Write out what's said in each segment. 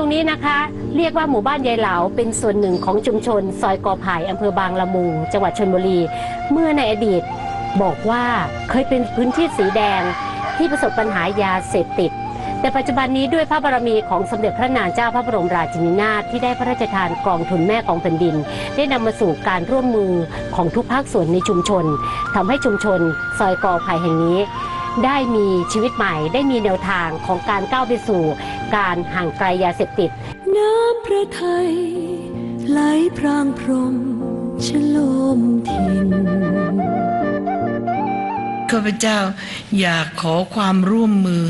ตรงนี้นะคะ เรียกว่าหมู่บ้านยายเหลาเป็นส่วนหนึ่งของชุมชน ซอยกอไผ่อำเภอบางละมุงจังหวัดชลบุรี เมื่อในอดีตบอกว่าเคยเป็นพื้นที่สีแดงที่ประสบปัญหายาเสพติด แต่ปัจจุบันนี้ด้วยพระบารมีของสมเด็จพระนางเจ้าพระบรมราชินีนาถที่ได้พระราชทานกองทุนแม่ของแผ่นดิน ได้นำมาสู่การร่วมมือของทุกภาคส่วนในชุมชนทำให้ชุมชน ซอยกอไผ่แห่งนี้ ได้มีชีวิตใหม่ ได้มีแนวทางของการก้าวไปสู่ การห่างไกลยาเสพติด น้ำพระทัยไหลพรางพรมชโลมทินข้าพเจ้าอยากขอความร่วมมือ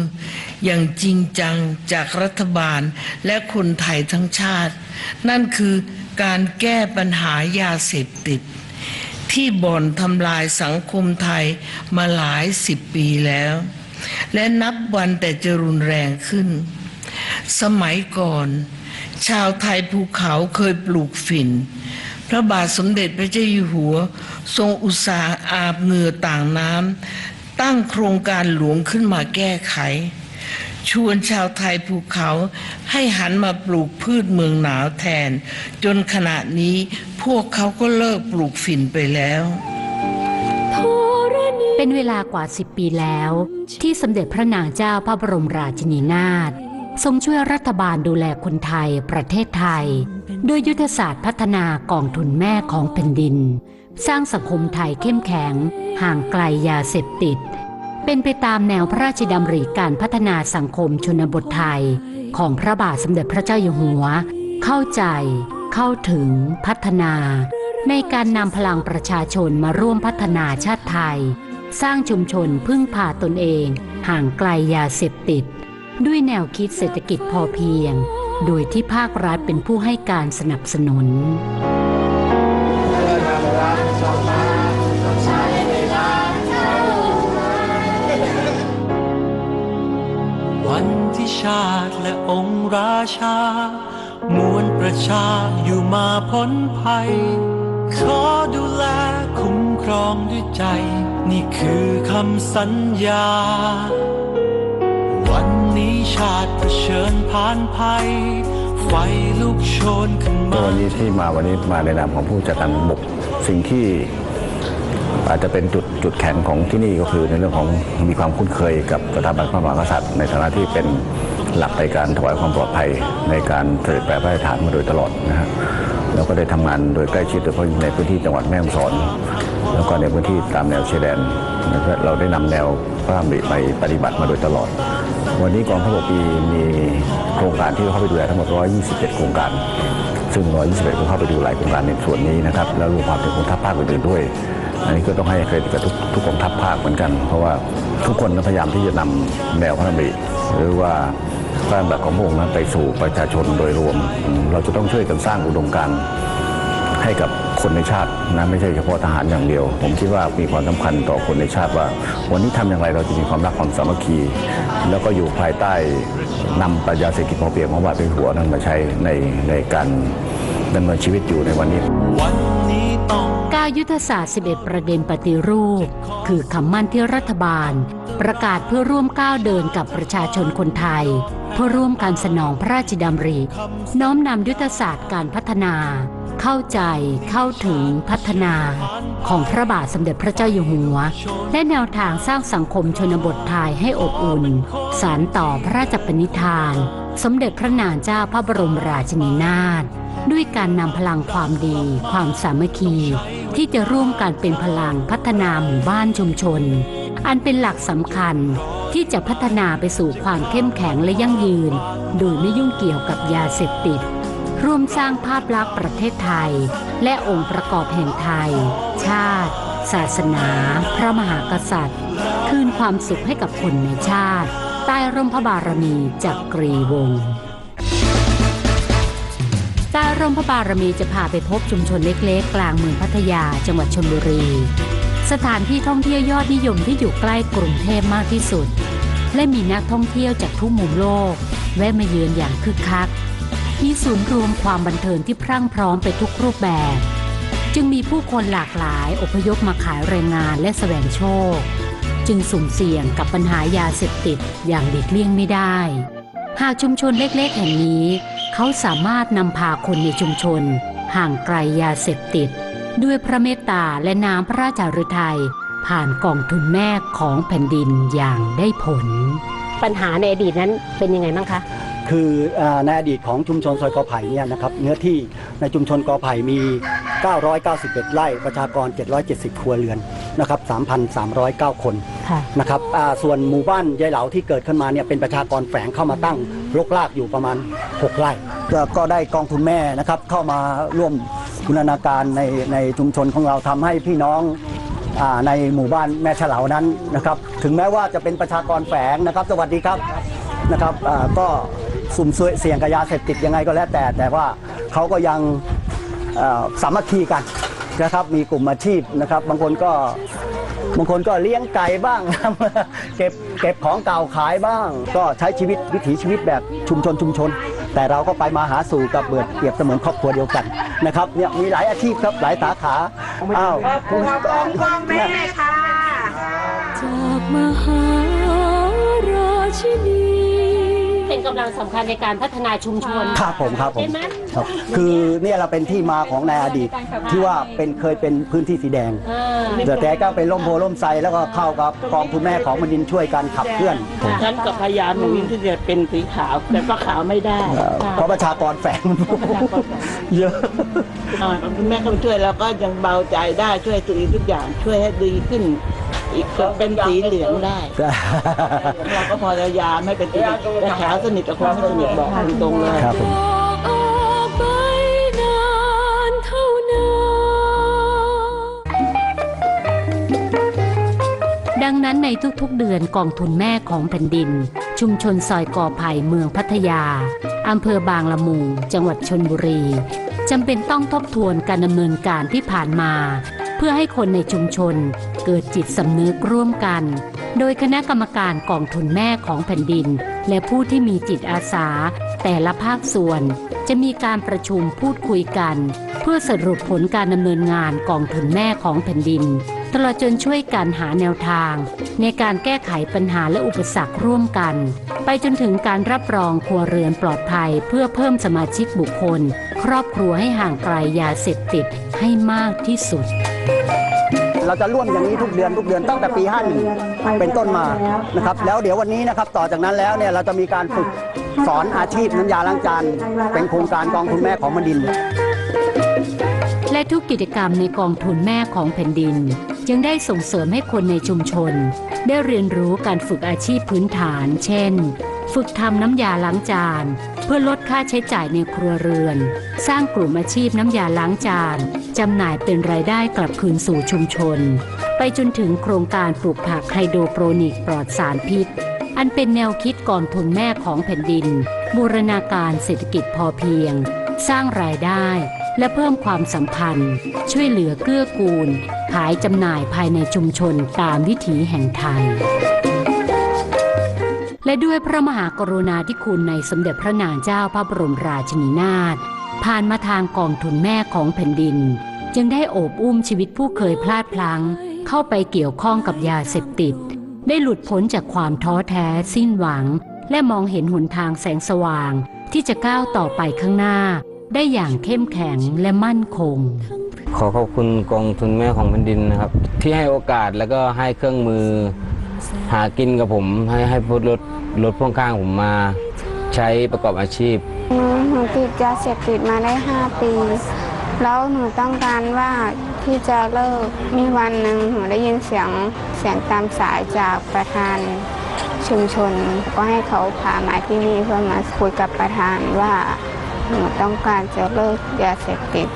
อย่างจริงจังจากรัฐบาลและคนไทยทั้งชาติ นั่นคือการแก้ปัญหายาเสพติด ที่บ่อนทำลายสังคมไทยมาหลายสิบปีแล้ว และนับวันแต่จะรุนแรงขึ้น สมัยก่อน ชาวไทยภูเขาเคยปลูกฝิ่น พระบาทสมเด็จพระเจ้าอยู่หัว ทรงอุตสาห์อาบเหงื่อต่างน้ำตั้งโครงการหลวงขึ้นมาแก้ไข ชวนชาวไทยภูเขาให้หันมาปลูกพืชเมืองหนาวแทน จนขณะนี้พวกเขาก็เลิกปลูกฝิ่นไปแล้วเป็นเวลากว่า 10 ปีแล้ว ที่สมเด็จพระนางเจ้าพระบรมราชินีนาถ ทรงช่วยรัฐบาลดูแลคนไทยประเทศไทย ด้วยยุทธศาสตร์พัฒนากองทุนแม่ของแผ่นดิน สร้างสังคมไทยเข้มแข็ง ห่างไกลยาเสพติด เป็นไปตามแนวพระราชดำริการพัฒนาสังคมชนบทไทย ของพระบาทสมเด็จพระเจ้าอยู่หัว เข้าใจ เข้าถึงพัฒนา ในการนำพลังประชาชนมาร่วมพัฒนาชาติไทย สร้างชุมชนพึ่งพาตนเอง ห่างไกลยาเสพติด ด้วยแนวคิดเศรษฐกิจพอเพียง โดยที่ภาครัฐเป็นผู้ให้การสนับสนุน วันที่ชาติและองค์ราชา มวลประชาอยู่มาพ้นภัย ขอดูแลคุ้มครองด้วยใจ นี่คือคำสัญญา นี้ชาติเผชิญผ่านภัย ไฟลุกโชนขึ้นมาวันนี้ที่มาวันนี้มาในนามของผู้จัดการบกสิ่งที่อาจจะเป็นจุดจุดแข็งของที่นี่ก็คือในเรื่องของมีความคุ้นเคยกับสถาบันพระมหากษัตริย์ในฐานะที่เป็นหลักในการถวายความปลอดภัยในการเสด็จแปรพระราชทานมาโดยตลอดนะฮะแล้วก็ได้ทำงานโดยใกล้ชิดโดยเฉพาะในพื้นที่จังหวัดแม่ฮ่องสอน แล้วก็ในพื้นที่ตามแนวชายแดนนะครับเราได้นำแนวพระราชดำริไปปฏิบัติมาโดยตลอด วันนี้กองทัพบกปีมีโครงการที่เข้าไปดูแลทั้งหมด 127 โครงการ ซึ่ง 121ก็เข้าไปดูหลายโครงการในส่วนนี้นะครับ แล้วรวมความถึงกองทัพภาคอื่นๆด้วย อันนี้ก็ต้องให้เครดิตกับทุกทุกกองทัพภาคเหมือนกัน เพราะว่าทุกคนพยายามที่จะนำแนวพระราชดำริหรือว่าพระราชดำริของพระองค์นั้นไปสู่ประชาชนโดยรวม เราจะต้องช่วยกันสร้างอุดมการณ์ให้กับ คนในชาตินะไม่ใช่เฉพาะทหารอย่างเดียว ผมคิดว่ามีความสำคัญต่อคนในชาติว่า วันนี้ทำอย่างไรเราจะมีความรักความสามัคคี แล้วก็อยู่ภายใต้นำปรัชญาเศรษฐกิจพอเพียงของบาทเป็นหัวนั้นมาใช้ในในการดำเนินชีวิตอยู่ในวันนี้วันนี้ต้องก้าวยุทธศาสตร์ 11 ประเด็นปฏิรูป คือคำมั่นที่รัฐบาล ประกาศเพื่อร่วมก้าวเดินกับประชาชนคนไทย เพื่อร่วมการสนองพระราชดำริ น้อมนำยุทธศาสตร์การพัฒนา เข้าใจเข้าถึงพัฒนาของพระบาทสมเด็จพระเจ้าอยู่หัว และแนวทางสร้างสังคมชนบทไทยให้อบอุ่น สารต่อพระราชปณิธาน สมเด็จพระนางเจ้าพระบรมราชินีนาถด้วยการนำพลังความดี ความสามัคคี ที่จะร่วมกันเป็นพลังพัฒนาหมู่บ้านชุมชน อันเป็นหลักสำคัญที่จะพัฒนาไปสู่ความเข้มแข็งและยั่งยืน โดยไม่ยุ่งเกี่ยวกับยาเสพติด ร่วมสร้างภาพลักษณ์ประเทศไทย และองค์ประกอบแห่งไทย ชาติ ศาสนา พระมหากษัตริย์ คืนความสุขให้กับคนในชาติ ใต้ร่มพระบารมีจักรีวงศ์ใต้ร่มพระบารมีจะพาไปพบชุมชนเล็กๆ กลางเมืองพัทยาจังหวัดชลบุรี สถานที่ท่องเที่ยวยอดนิยมที่อยู่ใกล้กรุงเทพมากที่สุด และมีนักท่องเที่ยวจากทุกมุมโลก แวะมาเยือนอย่างคึกคัก มีศูนย์รวมความบันเทิงที่พรั่งพร้อมไปทุกรูปแบบ จึงมีผู้คนหลากหลายอพยพมาขายแรงงานและแสวงโชค จึงสุ่มเสี่ยงกับปัญหายาเสพติดอย่างหลีกเลี่ยงไม่ได้ หากชุมชนเล็กๆแห่งนี้ เขาสามารถนำพาคนในชุมชน ห่างไกลยาเสพติด ด้วยพระเมตตาและน้ำพระราชฤทัยผ่านกองทุนแม่ของแผ่นดินอย่างได้ผล ปัญหาในอดีตนั้นเป็นยังไงบ้างคะ คืออาในอดีตของชุมชนซอยกอไผ่เนี่ยนะครับเนื้อที่ในชุมชนกอไผ่มี 991 ไร่ประชากร 770 ครัวเรือนนะครับ3,309 คนค่ะนะครับอ่าส่วนหมู่บ้านยายเหลาที่เกิดขึ้นมาเนี่ยเป็นประชากรแฝงเข้ามาตั้งรกรากอยู่ประมาณ 6 ไร่ก็ก็ได้กองทุนแม่นะครับเข้ามาร่วมบูรณาการในในชุมชนของเราทำให้พี่น้องอาในหมู่บ้านแม่เฉลานั้นนะครับ ถึงแม้ว่าจะเป็นประชากรแฝงนะครับ สวัสดีครับนะครับอ่าก็ สุ่มเสี่ยงกับยาเสพติดยังไงก็แล้วแต่ แต่ว่าเขาก็ยังเอ่อสามัคคีกันนะครับมีกลุ่มอาชีพนะครับ บางคนก็บางคนก็เลี้ยงไก่บ้างเก็บเก็บของเก่าขายบ้าง ก็ใช้ชีวิตวิถีชีวิตแบบชุมชนชุมชน แต่เราก็ไปมาหาสู่กับเบิดเปรียบเสมือนครอบครัวเดียวกันนะครับเนี่ยมีหลายอาชีพครับหลายสาขาอ้าวคุณแม่จากมหาราชินีเป็น กำลังสำคัญในการพัฒนาชุมชน ครับผมครับผมใช่ไหม ครับ คือเนี่ยเราเป็นที่มาของในอดีตที่ว่าเป็นเคยเป็นพื้นที่สีแดงอ่าแต่แต่ก็เป็นร่มโพล่มไทรแล้วก็เข้ากับกองทุนแม่ของมันดินช่วยกันขับเคลื่อนฉันกับพยานหนูที่จะเป็นสีขาว แต่ก็ขาวไม่ได้เอ่อเพราะประชากรแฝงมันเยอะ อ่าคุณแม่เข้ามาช่วยเราก็ยังเบาใจได้ช่วยตัวเองทุกอย่างช่วยให้ดีขึ้น อีกจนเป็นสีเหลืองได้เราก็พอยายามให้เป็นสีเหลืองแต่ขาวสนิทกับคนไม่สนิทบอกตรงๆเลยครับผมออกไปนานเท่านานดังนั้นในทุกๆเดือนกองทุนแม่ของแผ่นดิน ชุมชนซอยกอไผ่เมืองพัทยาอำเภอบางละมุง จังหวัดชนบุรีจำเป็นต้องทบทวนการดำเนินการที่ผ่านมา เพื่อให้คนในชุมชน เกิดจิตสำนึกร่วมกัน โดยคณะกรรมการกองทุนแม่ของแผ่นดิน และผู้ที่มีจิตอาสา แต่ละภาคส่วน จะมีการประชุมพูดคุยกัน เพื่อสรุปผลการดำเนินงานกองทุนแม่ของแผ่นดิน ตลอดจนช่วยกันหาแนวทาง ในการแก้ไขปัญหาและอุปสรรคร่วมกัน ไปจนถึงการรับรองครัวเรือนปลอดภัย เพื่อเพิ่มสมาชิกบุคคล ครอบครัวให้ห่างไกลยาเสพติดให้มากที่สุด เราจะร่วมอย่างนี้ทุกเดือนทุกเดือนตั้งแต่ปี 51 เป็นต้นมานะครับแล้วเดี๋ยววันนี้นะครับต่อจากนั้นแล้วเนี่ยเราจะมีการฝึกสอนอาชีพน้ำยาล้างจานเป็นโครงการกองทุนแม่ของมันดิน และทุกกิจกรรมในกองทุนแม่ของแผ่นดิน ยังได้ส่งเสริมให้คนในชุมชน ได้เรียนรู้การฝึกอาชีพพื้นฐาน เช่น ฝึกทำน้ำยาล้างจาน เพื่อลดค่าใช้จ่ายในครัวเรือน สร้างกลุ่มอาชีพน้ำยาล้างจานจำหน่ายเป็นรายได้กลับคืนสู่ชุมชน ไปจนถึงโครงการปลูกผักไฮโดรโปรนิกปลอดสารพิษ อันเป็นแนวคิดก่องทุนแม่ของแผ่นดิน บูรณาการเศรษฐกิจพอเพียง สร้างรายได้และเพิ่มความสัมพันธ์ ช่วยเหลือเกื้อกูล ขายจำหน่ายภายในชุมชนตามวิถีแห่งไทย และด้วยพระมหากรุณาธิคุณในสมเด็จพระนางเจ้าพระบรมราชินีนาถผ่านมาทางกองทุนแม่ของแผ่นดิน จึงได้โอบอุ้มชีวิตผู้เคยพลาดพลั้ง เข้าไปเกี่ยวข้องกับยาเสพติด ได้หลุดพ้นจากความท้อแท้สิ้นหวัง และมองเห็นหนทางแสงสว่าง ที่จะก้าวต่อไปข้างหน้า ได้อย่างเข้มแข็งและมั่นคง ขอขอบคุณกองทุนแม่ของแผ่นดินนะครับ ที่ให้โอกาสแล้วก็ให้เครื่องมือ หากินกับผมให้ให้รถรถพ่วงข้างผมมาใช้ประกอบอาชีพหนูหนูติดยาเสพติดมาได้ 5 ปี แล้วหนูต้องการว่าที่จะเลิกมีวันหนึ่งหนูได้ยินเสียงเสียงตามสายจากประธานชุมชน ก็ให้เขาพามาที่นี่เพื่อมาคุยกับประธานว่าหนูต้องการจะเลิกยาเสพติด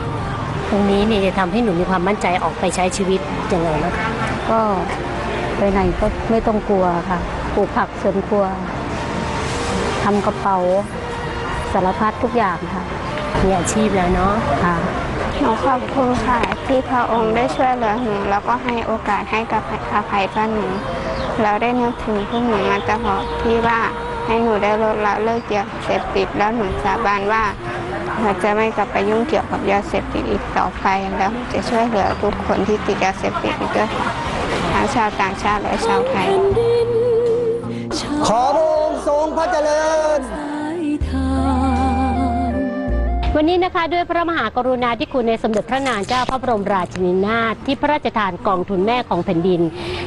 ตรงนี้เนี่ยจะทำให้หนูมีความมั่นใจออกไปใช้ชีวิตยังไงบ้างคะก็ ไปไหนก็ไม่ต้องกลัวค่ะ ปลูกผักสวนครัวทำกระเป๋าสารพัดทุกอย่างค่ะ มีอาชีพแล้วเนาะค่ะ หนูขอบคุณค่ะ ที่พระองค์ได้ช่วยเหลือหนูแล้วก็ให้โอกาสให้กับอภัยกับหนูแล้วได้นึกถึงพวกหนูมาตลอดที่ว่าให้หนูได้ลดละเลิกยาเสพติดแล้วหนูสาบานว่าหนูจะไม่กลับไปยุ่งเกี่ยวกับยาเสพติดอีกต่อไปแล้วจะช่วยเหลือทุกคนที่ติดยาเสพติดอีกด้วยค่ะ ทั้งชาวต่างชาติและชาวไทย ขอพระองค์ทรงพระเจริญ วันนี้นะคะด้วยพระมหากรุณาธิคุณในสมเด็จพระนางเจ้าพระบรมราชินีนาถที่พระราชทานกองทุนแม่ของแผ่นดิน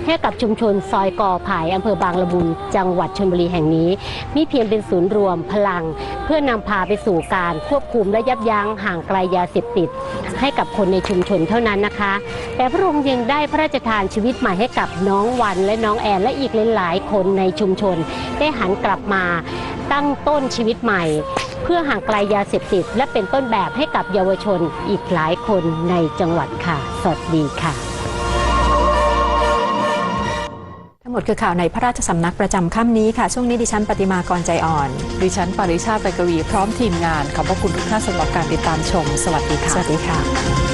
ให้กับชุมชนซอยกอไผ่อำเภอบางละมุงจังหวัดชลบุรีแห่งนี้ มีเพียงเป็นศูนย์รวมพลัง เพื่อนำพาไปสู่การควบคุมและยับยั้งห่างไกลยาเสพติด ให้กับคนในชุมชนเท่านั้นนะคะ แต่พระองค์ยังได้พระราชทานชีวิตใหม่ให้กับน้องวันและน้องแอนและอีกหลายๆคนในชุมชน ได้หันกลับมาตั้งต้นชีวิตใหม่ เพื่อห่างไกลยาเสพติด และเป็นต้นแบบให้กับเยาวชนอีกหลายคนในจังหวัดค่ะ สวัสดีค่ะ ทั้งหมดคือข่าวในพระราชสำนักประจำค่ำนี้ค่ะ ช่วงนี้ดิฉันปฏิมากรใจอ่อน ดิฉันปริชาติไปกวีพร้อมทีมงานขอบพระคุณทุกท่านสำหรับการติดตามชม สวัสดีค่ะ สวัสดีค่ะ